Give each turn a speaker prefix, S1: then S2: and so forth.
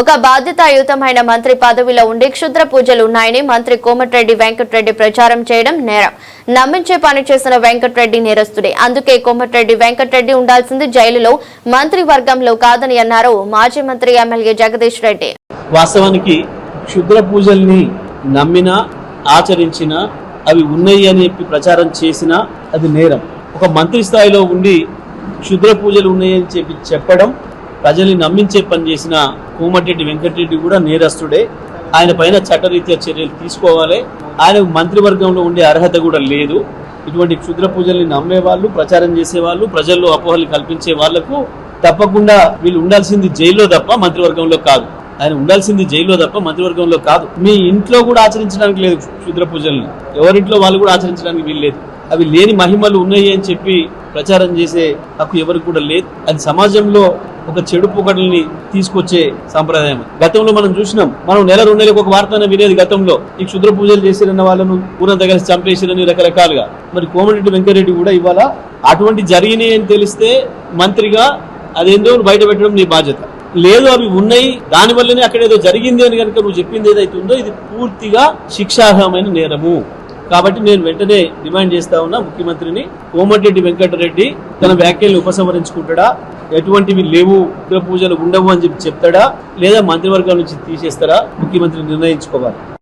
S1: ఒక బాధ్యతాయుతమైన మంత్రి పదవిలో ఉండి క్షుద్ర పూజలు ఉన్నాయని మంత్రి కోమటిరెడ్డి వెంకటరెడ్డి ప్రచారం చేయడం నేరం. నమ్మించే పని చేసిన వెంకటరెడ్డి నేరస్తుడే. అందుకే కోమటిరెడ్డి వెంకటరెడ్డి ఉండాల్సింది జైలులో మంత్రి వర్గంలో కాదని అన్నారు మాజీ మంత్రి ఎమ్మెల్యే జగదీష్ రెడ్డి.
S2: వాస్తవానికి క్షుద్ర పూజల్ని నమ్మిన ఆచరించిన అవి ఉన్నాయి అని చెప్పి ప్రచారం చేసినా అది నేరం. ఒక మంత్రి స్థాయిలో ఉండి క్షుద్ర పూజలు ఉన్నాయని చెప్పి చెప్పడం ప్రజల్ని నమ్మించే పని చేసిన కోమటిరెడ్డి వెంకటరెడ్డి కూడా నేరస్తుడే. ఆయన పైన చట్టరీత్యా చర్యలు తీసుకోవాలి. ఆయన మంత్రివర్గంలో ఉండే అర్హత కూడా లేదు. ఇటువంటి క్షుద్ర పూజల్ని నమ్మే వాళ్ళు ప్రచారం చేసే వాళ్ళు ప్రజల్లో అపోహలు కల్పించే వాళ్ళకు తప్పకుండా వీళ్ళు ఉండాల్సింది జైల్లో తప్ప మంత్రివర్గంలో కాదు. ఆయన ఉండాల్సింది జైల్లో తప్ప మంత్రివర్గంలో కాదు. మీ ఇంట్లో కూడా ఆచరించడానికి లేదు క్షుద్ర పూజల్ని. ఎవరింట్లో వాళ్ళు కూడా ఆచరించడానికి వీలు లేదు అవి లేని మహిమలు ఉన్నాయి అని చెప్పి ప్రచారం చేసే హక్కు ఎవరికి కూడా లేదు. అది సమాజంలో ఒక చెడు పొగడల్ని తీసుకొచ్చే సాంప్రదాయం గతంలో మనం చూసినాం మనం నెల రెండు నెలలకు ఒక వార్తనే వినేది గతంలో. ఈ క్షుద్ర పూజలు చేసిరన్న వాళ్ళను ఊరంతా దగ్గర చంపేసిరని రకరకాలుగా. మరి కోమటిరెడ్డి వెంకరెడ్డి కూడా ఇవాళ అటువంటి జరిగినాయి అని తెలిస్తే మంత్రిగా అదేందో బయట పెట్టడం నీ బాధ్యత. లేదు అవి ఉన్నాయి. దాని వల్లనే అక్కడ ఏదో జరిగింది అని కనుక నువ్వు చెప్పింది ఏదైతే ఉందో ఇది పూర్తిగా శిక్షార్హమైన నేరము. కాబట్టి నేను వెంటనే డిమాండ్ చేస్తా ఉన్నా ముఖ్యమంత్రిని. కోమటిరెడ్డి వెంకటరెడ్డి తన వ్యాఖ్యల్ని ఉపసంహరించుకుంటాడా? ఎటువంటివి లేవు ఉగ్ర పూజలు ఉండవు అని చెప్పి చెప్తాడా? లేదా మంత్రివర్గం నుంచి తీసేస్తారా? ముఖ్యమంత్రి నిర్ణయించుకోవాలి.